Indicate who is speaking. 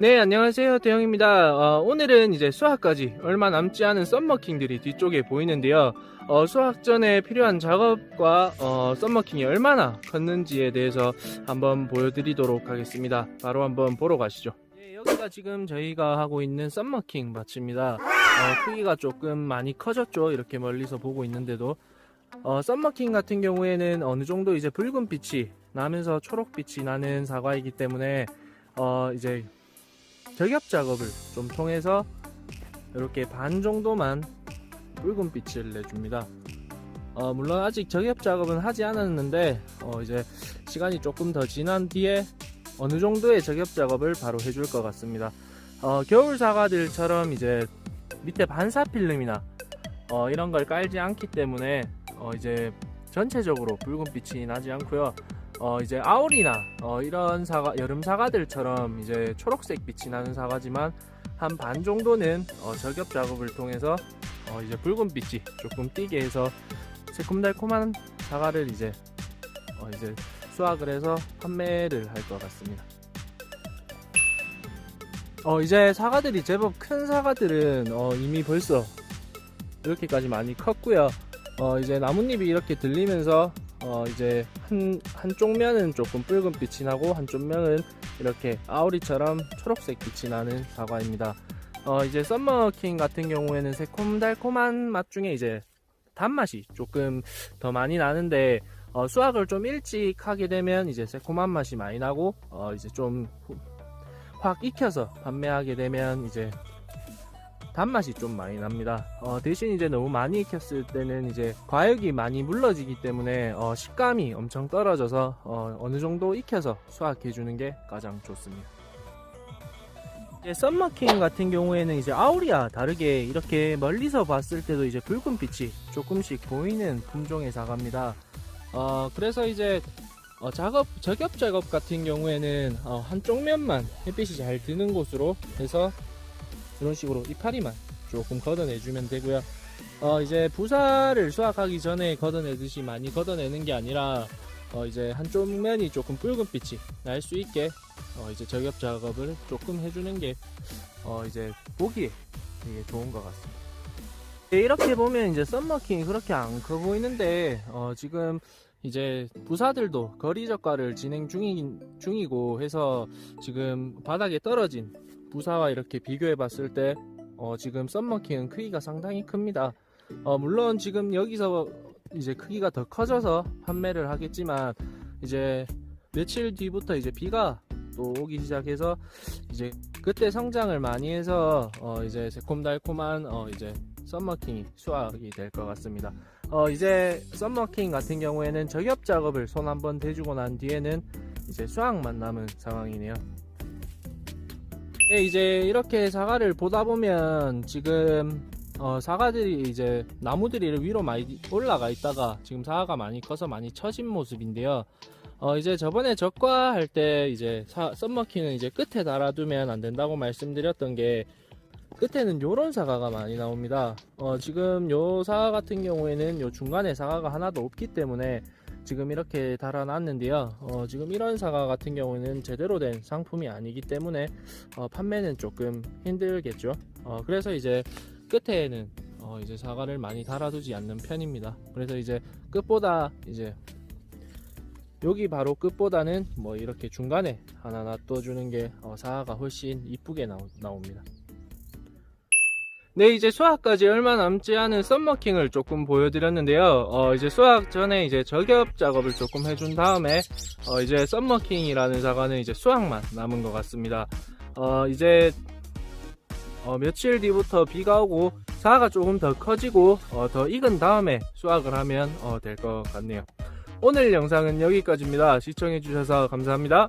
Speaker 1: 네, 안녕하세요. 대형입니다. 어, 오늘은 이제 수학까지 얼마 남지 않은 썸머킹들이 뒤쪽에 보이는데요. 어, 수학 전에 필요한 작업과 어, 썸머킹이 얼마나 컸는지에 대해서 한번 보여드리도록 하겠습니다. 바로 한번 보러 가시죠. 네, 여기가 지금 저희가 하고 있는 썸머킹 밭입니다. 어, 크기가 조금 많이 커졌죠. 이렇게 멀리서 보고 있는데도. 어, 썸머킹 같은 경우에는 어느 정도 이제 붉은 빛이 나면서 초록빛이 나는 사과이기 때문에 어, 이제 저겹 작업을 좀 통해서 이렇게 반 정도만 붉은 빛을 내줍니다. 어, 물론 아직 저겹 작업은 하지 않았는데 어, 이제 시간이 조금 더 지난 뒤에 어느 정도의 저겹 작업을 바로 해줄 것 같습니다. 어, 겨울 사과들처럼 이제 밑에 반사 필름이나 어, 이런 걸 깔지 않기 때문에 어, 이제 전체적으로 붉은 빛이 나지 않고요. 어 이제 아울이나 어 이런 사과 여름 사과들처럼 이제 초록색 빛이 나는 사과지만 한 반 정도는 어 저겹 작업을 통해서 어 이제 붉은 빛이 조금 띄게 해서 새콤달콤한 사과를 이제 어 이제 수확을 해서 판매를 할 것 같습니다. 어 이제 사과들이 제법 큰 사과들은 어 이미 벌써 이렇게까지 많이 컸고요. 어 이제 나뭇잎이 이렇게 들리면서 어 이제 한 한쪽 면은 조금 붉은 빛이 나고 한쪽 면은 이렇게 아우리처럼 초록색 빛이 나는 사과입니다. 어 이제 썸머킹 같은 경우에는 새콤달콤한 맛 중에 이제 단맛이 조금 더 많이 나는데 어 수확을 좀 일찍 하게 되면 이제 새콤한 맛이 많이 나고 어 이제 좀 확 익혀서 판매하게 되면 이제 단맛이 좀 많이 납니다. 어, 대신 이제 너무 많이 익혔을 때는 이제 과육이 많이 물러지기 때문에 어, 식감이 엄청 떨어져서 어, 느 정도 익혀서 수확해 주는 게 가장 좋습니다. 이제 썸머킹 같은 경우에는 이제 아우리와 다르게 이렇게 멀리서 봤을 때도 이제 붉은 빛이 조금씩 보이는 품종의 사과입니다. 어, 그래서 이제 어, 작업 저겹 작업 같은 경우에는 어, 한쪽 면만 햇빛이 잘 드는 곳으로 해서 이런 식으로 이파리만 조금 걷어내주면 되고요. 어, 이제 부사를 수확하기 전에 걷어내듯이 많이 걷어내는 게 아니라 어, 이제 한쪽 면이 조금 붉은 빛이 날 수 있게 어, 이제 저겹 작업을 조금 해주는 게 어, 이제 보기에 되게 좋은 것 같습니다. 네, 이렇게 보면 이제 썸머킹이 그렇게 안 커 보이는데 어, 지금 이제 부사들도 거리 적과를 진행 중이, 중이고 해서 지금 바닥에 떨어진 부사와 이렇게 비교해 봤을 때 어, 지금 썸머킹은 크기가 상당히 큽니다. 어, 물론 지금 여기서 이제 크기가 더 커져서 판매를 하겠지만 이제 며칠 뒤부터 이제 비가 또 오기 시작해서 이제 그때 성장을 많이 해서 어, 이제 새콤달콤한 어, 이제 썸머킹이 수확이 될 것 같습니다. 어, 이제 썸머킹 같은 경우에는 저겹 작업을 손 한번 대주고 난 뒤에는 이제 수확만 남은 상황이네요. 네, 이제 이렇게 사과를 보다 보면 지금 어, 사과들이 이제 나무들이 위로 많이 올라가 있다가 지금 사과가 많이 커서 많이 처진 모습인데요. 어, 이제 저번에 적과할 때 이제 사, 썸머킹은 이제 끝에 달아두면 안 된다고 말씀드렸던 게 끝에는 요런 사과가 많이 나옵니다. 어, 지금 요 사과 같은 경우에는 요 중간에 사과가 하나도 없기 때문에 지금 이렇게 달아놨는데요. 어, 지금 이런 사과 같은 경우에는 제대로 된 상품이 아니기 때문에 어, 판매는 조금 힘들겠죠. 어, 그래서 이제 끝에는 어, 이제 사과를 많이 달아두지 않는 편입니다. 그래서 이제 끝보다 이제 여기 바로 끝보다는 뭐 이렇게 중간에 하나 놔둬주는 게 어, 사과가 훨씬 이쁘게 나옵니다. 네, 이제 수학까지 얼마 남지 않은 썸머킹을 조금 보여드렸는데요. 어, 이제 수학 전에 이제 저겹 작업을 조금 해준 다음에, 어, 이제 썸머킹이라는 사과는 이제 수학만 남은 것 같습니다. 어, 이제, 어, 며칠 뒤부터 비가 오고, 사과가 조금 더 커지고, 어, 더 익은 다음에 수확을 하면, 어, 될것 같네요. 오늘 영상은 여기까지입니다. 시청해주셔서 감사합니다.